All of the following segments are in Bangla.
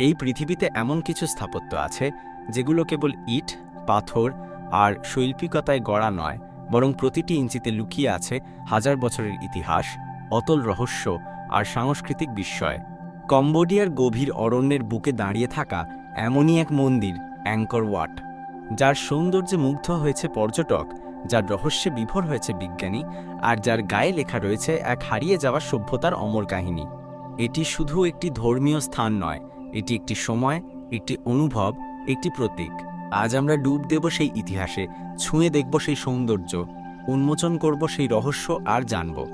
এই পৃথিবীতে এমন কিছু স্থাপত্য আছে, যেগুলো কেবল ইট, পাথর আর শৈল্পিকতায় গড়া নয়, বরং প্রতিটি ইঞ্চিতে লুকিয়ে আছে হাজার বছরের ইতিহাস, অতল রহস্য আর সাংস্কৃতিক বিস্ময়। কম্বোডিয়ার গভীর অরণ্যের বুকে দাঁড়িয়ে থাকা এমনই এক মন্দির, অ্যাঙ্কর ওয়াট, যার সৌন্দর্যে মুগ্ধ হয়েছে পর্যটক, যার রহস্যে বিভোর হয়েছে বিজ্ঞানী আর যার গায়ে লেখা রয়েছে এক হারিয়ে যাওয়া সভ্যতার অমর কাহিনী। এটি শুধু একটি ধর্মীয় স্থান নয় এটি একটি সময়, একটি অনুভব, একটি প্রতীক। আজ আমরা ডুব দেব সেই ইতিহাসে, ছুঁয়ে দেখব সেই সৌন্দর্য, উন্মোচন করব সেই রহস্য আর জানব।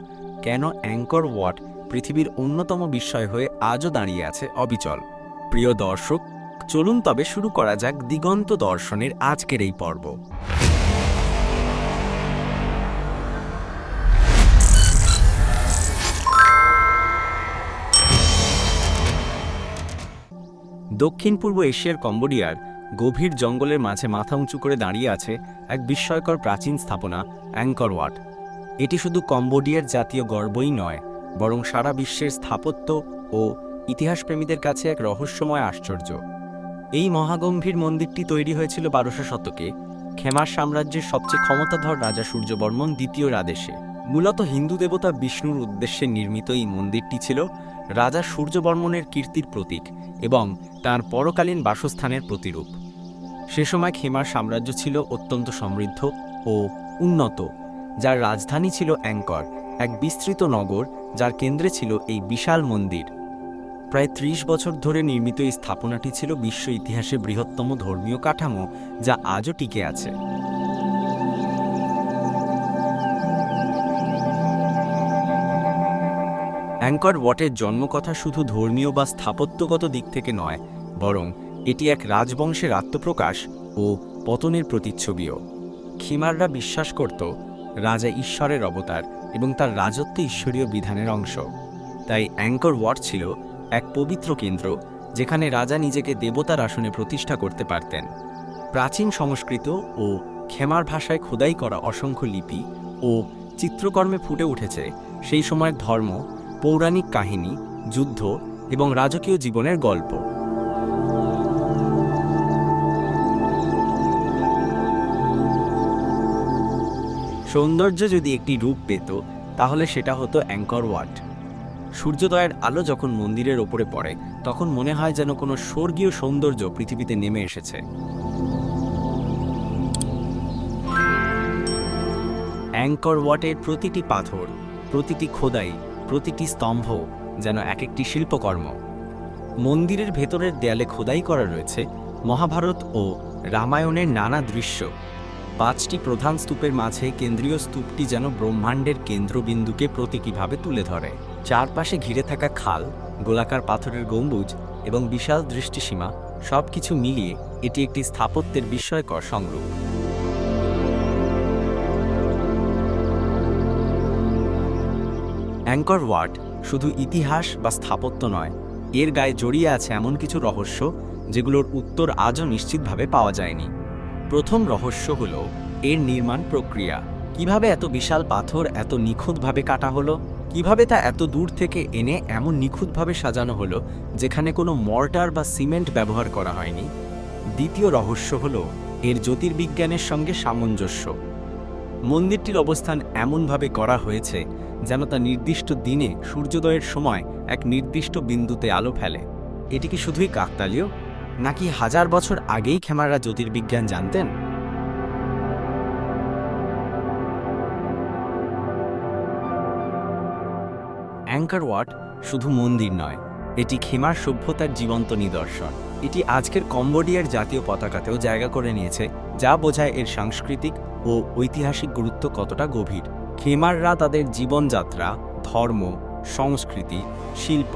কেন অ্যাঙ্কর ওয়াট পৃথিবীর অন্যতম বিস্ময় হয়ে আজও দাঁড়িয়ে আছে অবিচল? প্রিয় দর্শক, চলুন তবে শুরু করা যাক দিগন্ত দর্শনের আজকের এই পর্ব। দক্ষিণ পূর্ব এশিয়ার কম্বোডিয়ার গভীর জঙ্গলের মাঝে মাথা উঁচু করে দাঁড়িয়ে আছে এক বিস্ময়কর প্রাচীন স্থাপনা, অ্যাঙ্কর ওয়াট। এটি শুধু কম্বোডিয়ার জাতীয় গর্বই নয়, বরং সারা বিশ্বের স্থাপত্য ও ইতিহাসপ্রেমীদের কাছে এক রহস্যময় আশ্চর্য। এই মহাগম্ভীর মন্দিরটি তৈরি হয়েছিল বারোশো শতকে, খেমার সাম্রাজ্যের সবচেয়ে ক্ষমতাধর রাজা সূর্যবর্মন দ্বিতীয় রাদেশে। মূলত হিন্দু দেবতা বিষ্ণুর উদ্দেশ্যে নির্মিত এই মন্দিরটি ছিল রাজা সূর্যবর্মনের কীর্তির প্রতীক এবং তার পরকালীন বাসস্থানের প্রতিরূপ। সে সময় খেমার সাম্রাজ্য ছিল অত্যন্ত সমৃদ্ধ ও উন্নত, যার রাজধানী ছিল অ্যাঙ্কর, এক বিস্তৃত নগর যার কেন্দ্রে ছিল এই বিশাল মন্দির। প্রায় ত্রিশ বছর ধরে নির্মিত এই স্থাপনাটি ছিল বিশ্ব ইতিহাসে বৃহত্তম ধর্মীয় কাঠামো যা আজও টিকে আছে। অ্যাঙ্কর ওয়াটের জন্মকথা শুধু ধর্মীয় বা স্থাপত্যগত দিক থেকে নয়, বরং এটি এক রাজবংশের আত্মপ্রকাশ ও পতনের প্রতিচ্ছবিও। খিমাররা বিশ্বাস করত, রাজা ঈশ্বরের অবতার এবং তার রাজত্ব ঈশ্বরীয় বিধানের অংশ। তাই অ্যাঙ্কর ওয়াট ছিল এক পবিত্র কেন্দ্র, যেখানে রাজা নিজেকে দেবতার আসনে প্রতিষ্ঠা করতে পারতেন। প্রাচীন সংস্কৃত ও খেমার ভাষায় খোদাই করা অসংখ্য লিপি ও চিত্রকর্মে ফুটে উঠেছে সেই সময়ের ধর্ম পৌরাণিক কাহিনী, যুদ্ধ এবং রাজকীয় জীবনের গল্প। সৌন্দর্য যদি একটি রূপ পেত, তাহলে সেটা হতো অ্যাঙ্কর ওয়াট। সূর্যোদয়ের আলো যখন মন্দিরের ওপরে পড়ে, তখন মনে হয় যেন কোনো স্বর্গীয় সৌন্দর্য পৃথিবীতে নেমে এসেছে। অ্যাঙ্কর ওয়াটের প্রতিটি পাথর, প্রতিটি খোদাই প্রতিটি স্তম্ভ যেন এক একটি শিল্পকর্ম। মন্দিরের ভেতরের দেয়ালে খোদাই করা রয়েছে মহাভারত ও রামায়ণের নানা দৃশ্য। পাঁচটি প্রধান স্তূপের মাঝে কেন্দ্রীয় স্তূপটি যেন ব্রহ্মাণ্ডের কেন্দ্রবিন্দুকে প্রতীকীভাবে তুলে ধরে। চারপাশে ঘিরে থাকা খাল, গোলাকার পাথরের গম্বুজ এবং বিশাল দৃষ্টিসীমা সবকিছু মিলিয়ে এটি একটি স্থাপত্যের বিস্ময়কর সংরূপ অ্যাঙ্কর ওয়ার্ড শুধু ইতিহাস বা স্থাপত্য নয়, এর গায়ে জড়িয়ে আছে এমন কিছু রহস্য যেগুলোর উত্তর আজও নিশ্চিতভাবে পাওয়া যায়নি। প্রথম রহস্য হল এর নির্মাণ প্রক্রিয়া। কীভাবে এত বিশাল পাথর এত নিখুঁতভাবে কাটা হলো? কীভাবে তা এত দূর থেকে এনে এমন নিখুঁতভাবে সাজানো হলো যেখানে কোনো মর্টার বা সিমেন্ট ব্যবহার করা হয়নি? দ্বিতীয় রহস্য হল এর জ্যোতির্বিজ্ঞানের সঙ্গে সামঞ্জস্য। মন্দিরটির অবস্থান এমনভাবে করা হয়েছে যেন তা নির্দিষ্ট দিনে সূর্যোদয়ের সময় এক নির্দিষ্ট বিন্দুতে আলো ফেলে। এটি কি শুধুই কাকতালীয়, নাকি হাজার বছর আগেই খেমাররা জ্যোতির্বিজ্ঞান জানতেন? অ্যাঙ্কার ওয়াট শুধু মন্দির নয়, এটি খেমার সভ্যতার জীবন্ত নিদর্শন। এটি আজকের কম্বোডিয়ার জাতীয় পতাকাতেও জায়গা করে নিয়েছে, যা বোঝায় এর সাংস্কৃতিক ও ঐতিহাসিক গুরুত্ব কতটা গভীর? খেমাররা তাদের জীবনযাত্রা, ধর্ম, সংস্কৃতি, শিল্প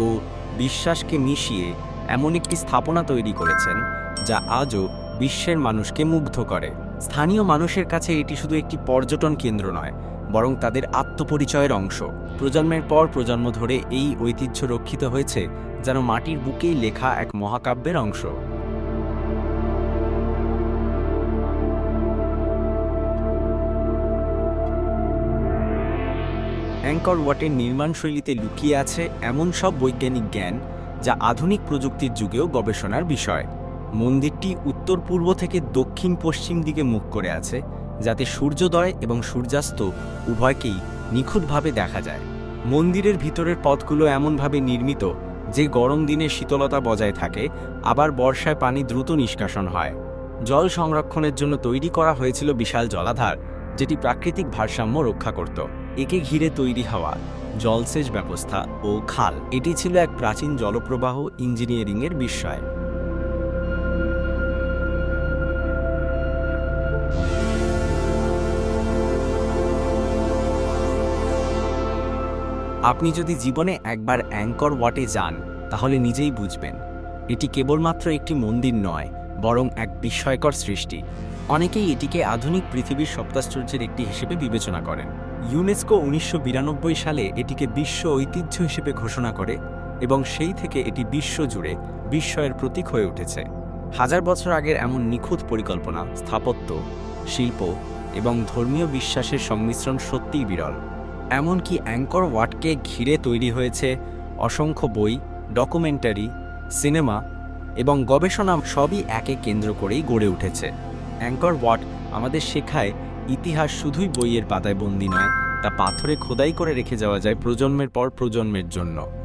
ও বিশ্বাসকে মিশিয়ে এমন একটি স্থাপনা তৈরি করেছেন যা আজও বিশ্বের মানুষকে মুগ্ধ করে। স্থানীয় মানুষের কাছে এটি শুধু একটি পর্যটন কেন্দ্র নয়, বরং তাদের আত্মপরিচয়ের অংশ। প্রজন্মের পর প্রজন্ম ধরে এই ঐতিহ্য রক্ষিত হয়েছে যেন মাটির বুকেই লেখা এক মহাকাব্যের অংশ। অ্যাঙ্কর ওয়াটের নির্মাণশৈলীতে লুকিয়ে আছে এমন সব বৈজ্ঞানিক জ্ঞান যা আধুনিক প্রযুক্তির যুগেও গবেষণার বিষয়। মন্দিরটি উত্তর পূর্ব থেকে দক্ষিণ পশ্চিম দিকে মুখ করে আছে, যাতে সূর্যোদয় এবং সূর্যাস্ত উভয়কেই নিখুঁতভাবে দেখা যায়। মন্দিরের ভিতরের পথগুলো এমনভাবে নির্মিত যে গরম দিনে শীতলতা বজায় থাকে, আবার বর্ষায় পানি দ্রুত নিষ্কাশন হয়। জল সংরক্ষণের জন্য তৈরি করা হয়েছিল বিশাল জলাধার, যেটি প্রাকৃতিক ভারসাম্য রক্ষা করত। একে ঘিরে তৈরি হওয়া, জলসেচ ব্যবস্থা ও খাল। এটি ছিল এক প্রাচীন জলপ্রবাহ ইঞ্জিনিয়ারিংয়ের বিস্ময় আপনি যদি জীবনে একবার অ্যাঙ্কর ওয়াটে যান, তাহলে নিজেই বুঝবেন, এটি কেবলমাত্র একটি মন্দির নয়, বরং এক বিস্ময়কর সৃষ্টি। অনেকেই এটিকে আধুনিক পৃথিবীর সপ্তাশ্চর্যের একটি হিসেবে বিবেচনা করেন। ইউনেস্কো উনিশশো বিরানব্বই সালে এটিকে বিশ্ব ঐতিহ্য হিসেবে ঘোষণা করে এবং সেই থেকে এটি বিশ্বজুড়ে বিস্ময়ের প্রতীক হয়ে উঠেছে। হাজার বছর আগের এমন নিখুঁত পরিকল্পনা, স্থাপত্য, শিল্প এবং ধর্মীয় বিশ্বাসের সংমিশ্রণ সত্যিই বিরল। এমনকি অ্যাঙ্কর ওয়াটকে ঘিরে তৈরি হয়েছে অসংখ্য বই, ডকুমেন্টারি, সিনেমা এবং গবেষণা সবই একে কেন্দ্র করেই গড়ে উঠেছে। অ্যাঙ্কর ওয়াট আমাদের শেখায় ইতিহাস শুধুই বইয়ের পাতায় বন্দী নয়, তা পাথরে খোদাই করে রেখে যাওয়া যায় প্রজন্মের পর প্রজন্মের জন্য।